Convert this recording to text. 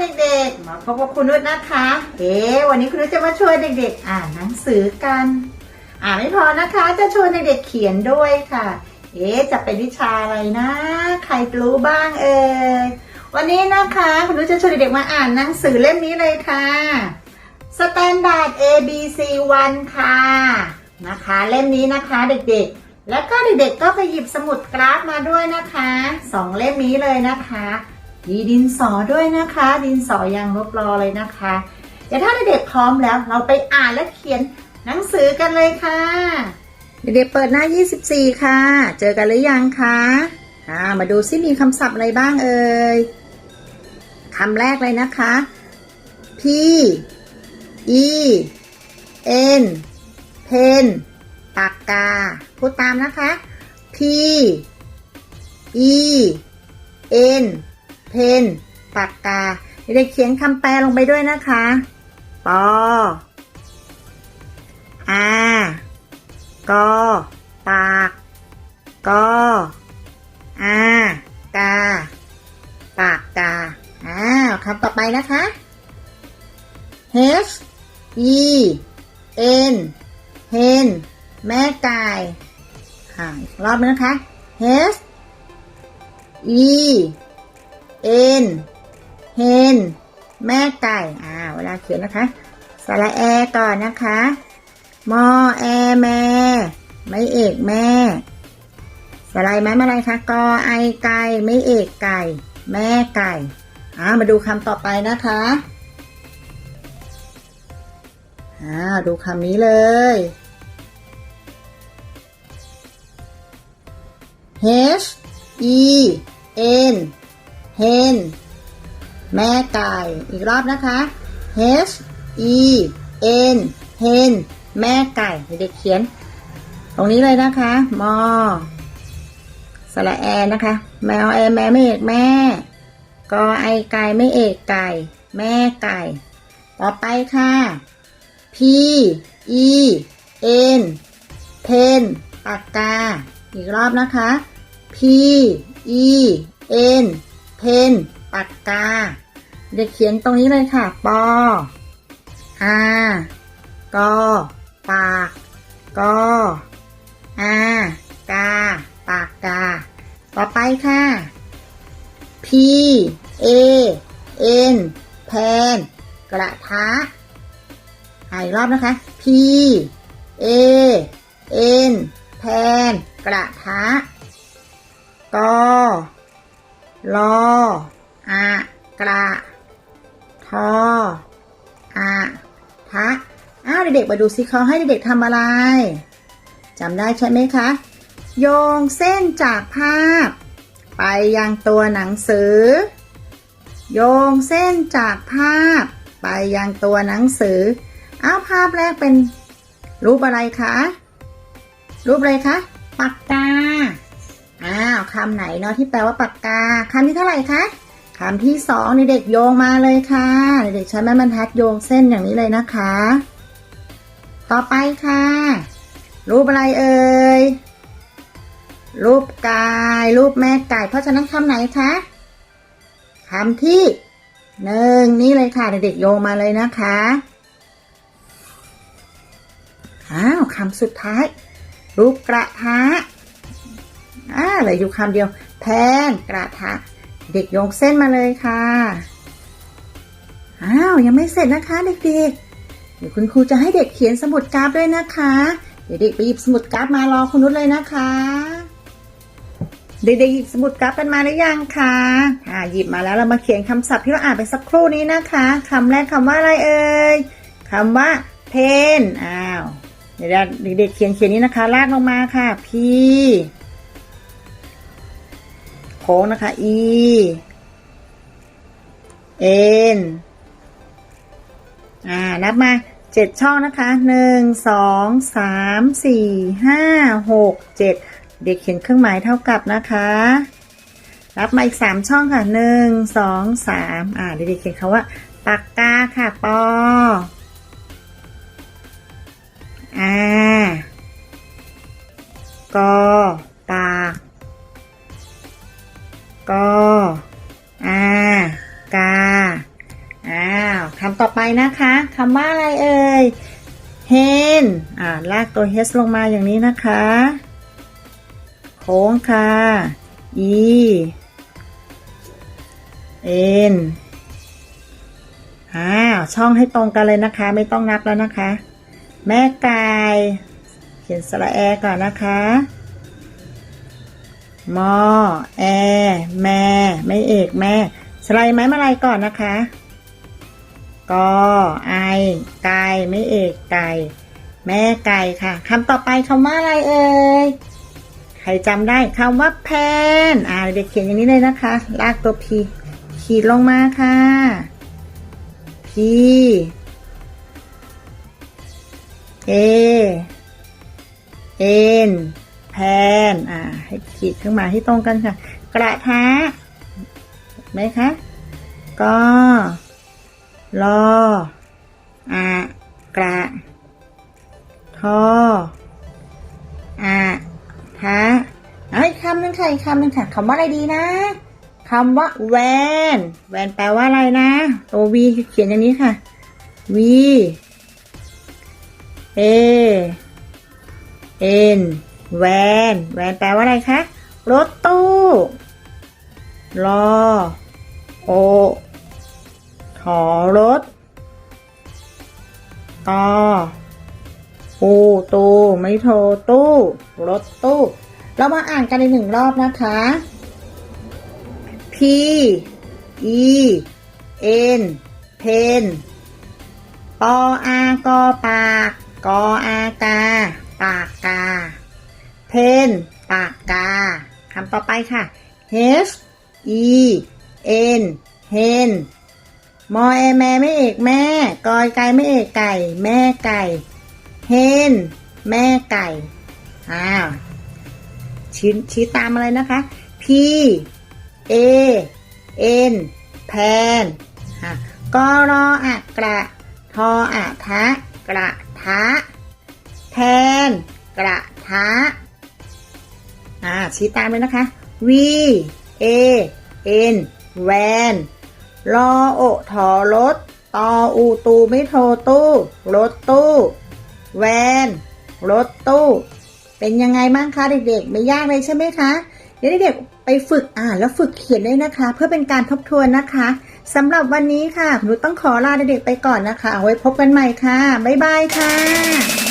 เด็กๆ มาพบกับคุณนุชนะคะ เอ๊วันนี้คุณนุชจะมาช่วยเด็กๆ อ่านหนังสือกัน อ่านไม่พอนะคะ จะชวนเด็กๆเขียนด้วยค่ะ เอ๊จะเป็นวิชาอะไรนะ ใครรู้บ้างเอ่ย วันนี้นะคะคุณนุชจะชวนเด็กๆมาอ่านหนังสือเล่มนี้เลยค่ะ Standard A B C 1ค่ะ นะคะ เล่มนี้นะคะเด็กๆแล้วก็เด็กๆก็ไปหยิบสมุดกราฟมาด้วยนะคะสองเล่มนี้เลยนะคะ มีดินสอด้วยนะคะ ดินสอยังลบรอเลยนะคะ เดี๋ยวถ้าเด็กๆพร้อมแล้วเราไปอ่านและเขียนหนังสือกันเลยค่ะ เด็กๆเปิดหน้า 24 ค่ะ เจอกันหรือยังคะอ่ามาดูซิมีคำศัพท์อะไรบ้างเอ่ยคำแรกเลยนะคะ P E N เพนปากกา พูดตามนะคะ P E N เพนปากกาเด็กๆเขียนคำแปลลงไปด้วยนะคะปออากอปากกออากา ปากกา อ้าวคำต่อไปนะคะ H E N เฮนแม่ไก่ค่ะรอบนึงนะคะ H E N เฮนแม่ไก่อ่าเวลาเขียนนะคะสระแอก่อนนะคะมอแอแม่ไม่เอกแม่สระไม้มอะไรคะกอไอไก่ไม่เอกไก่ แม่ไก่อ่ามาดูคำต่อไปนะคะอ่าดูคำนี้เลย H E N เฮนแม่ไก่ อีกรอบนะคะ H E N เฮนแม่ไก่เด็กเขียน ตรงนี้เลยนะคะมอสระแอนะคะ แมวแอแม่ไม่เอกแม่กอไอไก่ไม่เอกไก่ แม่ไก่ ต่อไปค่ะ P E N เพนปากกา อีกรอบนะคะ P E N เพนปากกา เด็กเขียนตรงนี้เลยค่ะ ปออากอปากกออากา ปากกา ต่อไปค่ะ P A N แพน กระทะอ่าอีกรอบนะคะ P A N แพน กระทะกอ ลออะกระทออะทะอ้าวเด็กๆมาดูสิเขาให้เด็กๆทำอะไรจำได้ใช่ไหมคะ โยงเส้นจากภาพ ไปยังตัวหนังสือ โยงเส้นจากภาพ ไปยังตัวหนังสือ อ้าวภาพแรกเป็นรูปอะไรคะ รูปอะไรคะ ปากกา อ้าวคำไหนเนาะที่แปลว่าปากกาคำที่เท่าไหร่คะคำที่สองเด็กโยงมาเลยค่ะเด็กใช้ไม้บรรทัดโยงเส้นอย่างนี้เลยนะคะ ต่อไปค่ะ รูปอะไรเอ่ยรูปกาย รูปแม่ไก่ เพราะฉะนั้นคำไหนคะคำที่หนึ่งนี่เลยค่ะเด็กๆโยงมาเลยนะคะอ้าวคำสุดท้าย รูปกระทะ อ่าเหลืออยู่คำเดียวแพนกระทะ เด็กโยงเส้นมาเลยค่ะ อ้าวยังไม่เสร็จนะคะเด็กๆ เดี๋ยวคุณครูจะให้เด็กเขียนสมุดกราฟด้วยนะคะ เดี๋ยวเด็กไปหยิบสมุดกราฟมารอคุณนุชเลยนะคะ เด็กๆหยิบสมุดกราฟกันมาหรือยังคะอ่าหยิบมาแล้วเรามาเขียนคำศัพท์ที่เราอ่านไปสักครู่นี้นะคะคำแรกคำว่าอะไรเอ่ยคำว่าเพนอ้าวเดี๋ยวเด็กๆเขียนเขียนนี้นะคะ ลากลงมาค่ะพี ค้งนะคะ e n อ่า นับมาเจ็ดช่องนะคะหนึ่งสองสามสี่ห้าหกเจ็ดเด็กเขียนเครื่องหมายเท่ากับนะคะรับมาอีกสามช่องค่ะหนึ่งสองสามอ่าเด็กๆเขียนคำว่าปากกาค่ะปออ่ากอ ปากกออากาไปนะคะคำว่าอะไรเอ่ย hen อ่าลากตัว h ลงมาอย่างนี้นะคะ โค้งค่ะ e n อ้าวช่องให้ตรงกันเลยนะคะ ไม่ต้องนับแล้วนะคะ แม่ไก่เขียนสระแอก่อนนะคะ มอแอ แม่ ไม่เอกแม่สไลด์ไม้มาลายก่อนนะคะกอไอไก่ไม่เอกไก่แม่ไก่ค่ะคำต่อไปคำว่าอะไรเอ่ยใครจำได้คำว่าแพนอ่าเด็กเขียนอย่างนี้เลยนะคะ ลากตัวพีขีดลงมาค่ะพีเอเอ็นแพนอ่า ให้ขีดขึ้นมาให้ตรงกันค่ะ กระทะไหมคะก็รออะกระทออะทะเอาอีกคำหนึ่งค่ะอีกคำหนึ่งค่ะคำว่าอะไรดีนะคำว่าแวนแวนแปลว่าอะไรนะตัว V เขียนอย่างนี้ค่ะ V A N แวนแวนแปลว่าอะไรคะ รถตู้รอโอถอรถตอปูตูไม่โทรตู้ รถตู้ เรามาอ่านกันอีกหนึ่งรอบนะคะ P E N เพนปออากอปากกออากา ปากกา เพนปากกาคำต่อไปค่ะ H E N เฮนมอแอแม่ไม่เอกแม่ กอยไก่ไม่เอกไก่ แม่ไก่เฮนแม่ไก่ อ้าวชี้ชี้ตามอะไรนะคะ P A N แพนอะกรออะกระ ทออะทะ กระทะ แทน กระทะอ่า ชี้ตามเลยนะคะ V A N แวนรอโอถอรถตออูตูไม่โทรตู้รถตู้แวนรถตู้ เป็นยังไงบ้างคะเด็กๆ ไม่ยากเลยใช่ไหมคะ เดี๋ยวเด็กๆไปฝึกอ่านแล้วฝึกเขียนด้วยนะคะ เพื่อเป็นการทบทวนนะคะสำหรับวันนี้ค่ะหนูต้องขอลาเด็กๆไปก่อนนะคะ เอาไว้พบกันใหม่ค่ะ บ๊ายบายค่ะ